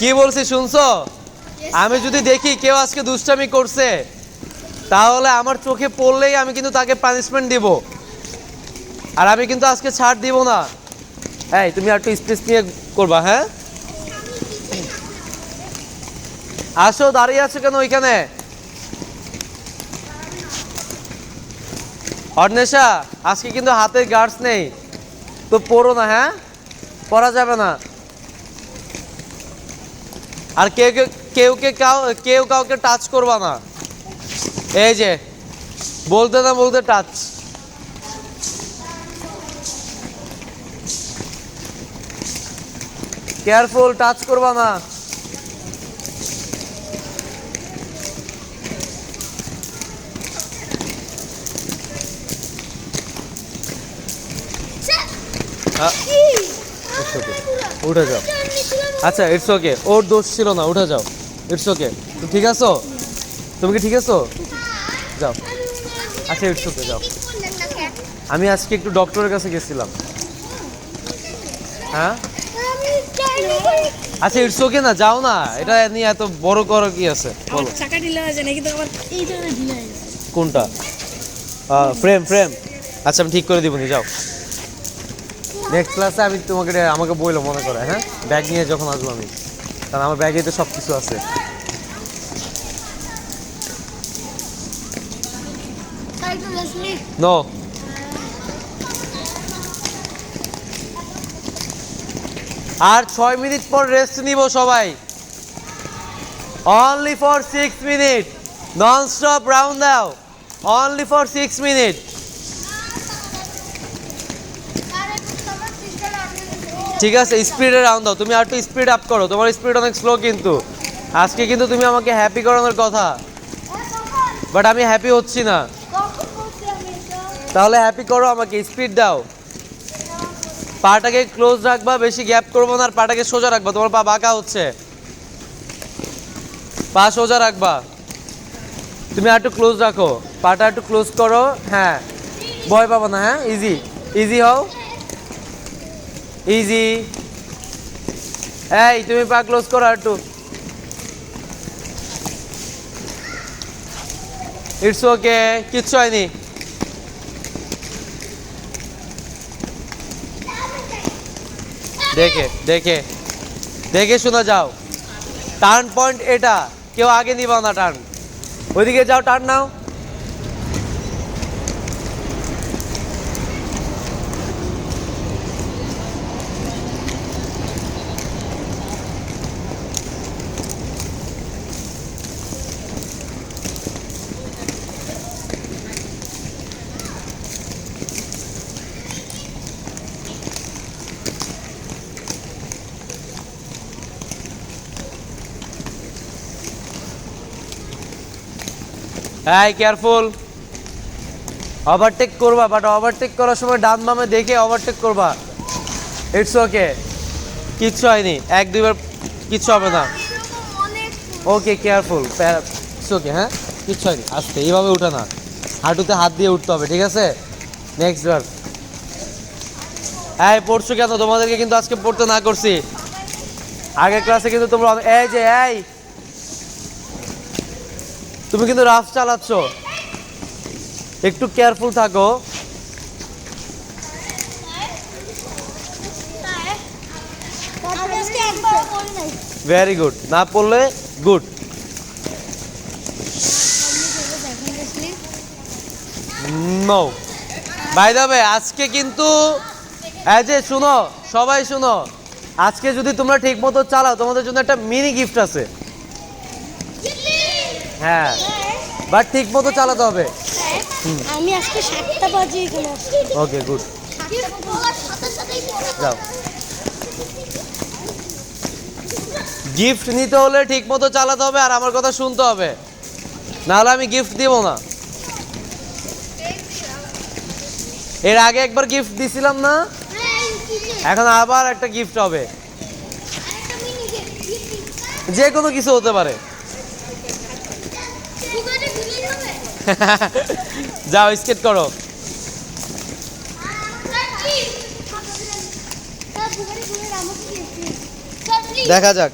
কি বলছি শুনছো? আমি যদি দেখি কেউ আজকে দুষ্টামি করছে, তাহলে আমার চোখে পড়লেই আমি কিন্তু তাকে পানিশমেন্ট দিব। আর আমি কিন্তু আজকে ছাড় দিব না। এই, তুমি আর একটু স্পেস নিয়ে করবা হ্যাঁ? আসো, দাঁড়িয়ে আছো কেন ওইখানে? অর্ণেশা আজকে কিন্তু হাতের গার্ডস নেই। তো পড়ো না হ্যাঁ? পড়া যাবে না। আর কেউ কেউ কেউ কে কাউ কেউ কাউকে টাচ করবা না। এই যে বলতে না বলতে টাচ কেয়ারফুল টাচ করবা না. উঠে যাও। আচ্ছা ইটস ওকে ওর দোষ ছিল না উঠে যাও। ইটস ওকে ঠিক আছো? তুমি কি ঠিক আছো? যাও। আচ্ছা ইটস ওকে যাও। আমি আজকে একটু ডক্টরের কাছে গেছিলাম। হ্যাঁ? আচ্ছা ইটস ওকে না যাও না। এটা নিয়ে এত বড় করো কি আছে? বলো। চাকা ঢিলা হয়েছে নাকি তো আবার এই ঢিলা কোনটা? ফ্রেম ফ্রেম আচ্ছা আমি ঠিক করে দিব নি যাও। নেক্সট ক্লাসে আমি তোমাকে আমাকে বইলো মনে করে হ্যাঁ? ব্যাগ নিয়ে যখন আসব আমি। কারণ আমার ব্যাগে তো সব কিছু আছে আর ছয় মিনিট পর রেস্ট নিব সবাই। Only for six minute non stop round দাও। অনলি ফর সিক্স মিনিট ঠিক আছে স্পিডে রাউন্ড দাও। তুমি আর একটু স্পিড আপ করো। তোমার স্পিড অনেক স্লো কিন্তু। আজকে কিন্তু তুমি আমাকে হ্যাপি করানোর কথা। বাট আমি হ্যাপি হচ্ছি না। তাহলে হ্যাপি করো আমাকে স্পিড দাও। পাটাকে ক্লোজ রাখবা, বেশি গ্যাপ করব না, আর পাটাকে সোজা রাখবা। তোমার পা বাঁকা হচ্ছে। পা সোজা রাখবা। তুমি আর একটু ক্লোজ রাখো। পাটা একটু ক্লোজ করো। হ্যাঁ। ভয় পাবো না হ্যাঁ? ইজি ইজি হও। ইজি এই তুমি পা ক্লোজ করো একটু। ইটস ওকে কিচ্ছু হয়নি। দেখে দেখে দেখে শোনা যাও। টার্ন পয়েন্ট এটা। কেউ আগে নিবা না টার্ন ওইদিকে যাও টার্ন নাও। হ্যাঁ কেয়ারফুল ওভারটেক করবা বাট ওভারটেক করার সময় ডান বামে দেখে ওভারটেক করবা। ইটস ওকে কিচ্ছু হয়নি। এক, দুইবার কিচ্ছু হবে না। ওকে কেয়ারফুল ওকে হ্যাঁ? কিচ্ছু হয়নি। আস্তে, এইভাবে উঠে না। হাঁটুতে হাত দিয়ে উঠতে হবে, ঠিক আছে? নেক্সট বার। হ্যাঁ পড়ছো কেন? তোমাদেরকে কিন্তু আজকে পড়তে না করছি। আগের ক্লাসে কিন্তু তোমরা এই যে, এই। তুমি কিন্তু রাফ চালাচ্ছ। একটু কেয়ারফুল থাকো। ভেরি গুড না পড়লে গুড নো বাই দাবে আজকে কিন্তু যে শুনো, সবাই শুনো, আজকে যদি তোমরা ঠিক মতো চালাও, তোমাদের জন্য একটা মিনি গিফট আছে। হ্যাঁ। বাট ঠিক মতো চালাতে হবে। আমি আজকে সাতটা বাজে এখানে ওকে গুড যাও। গিফট নিতে হলে ঠিক মতো চালাতে হবে আর আমার কথা শুনতে হবে। নাহলে আমি গিফট দিব না। এর আগে একবার গিফট দিছিলাম না? এখন আবার একটা গিফট হবে। যে কোনো কিছু হতে পারে। যাও স্কেট করো দেখা যাক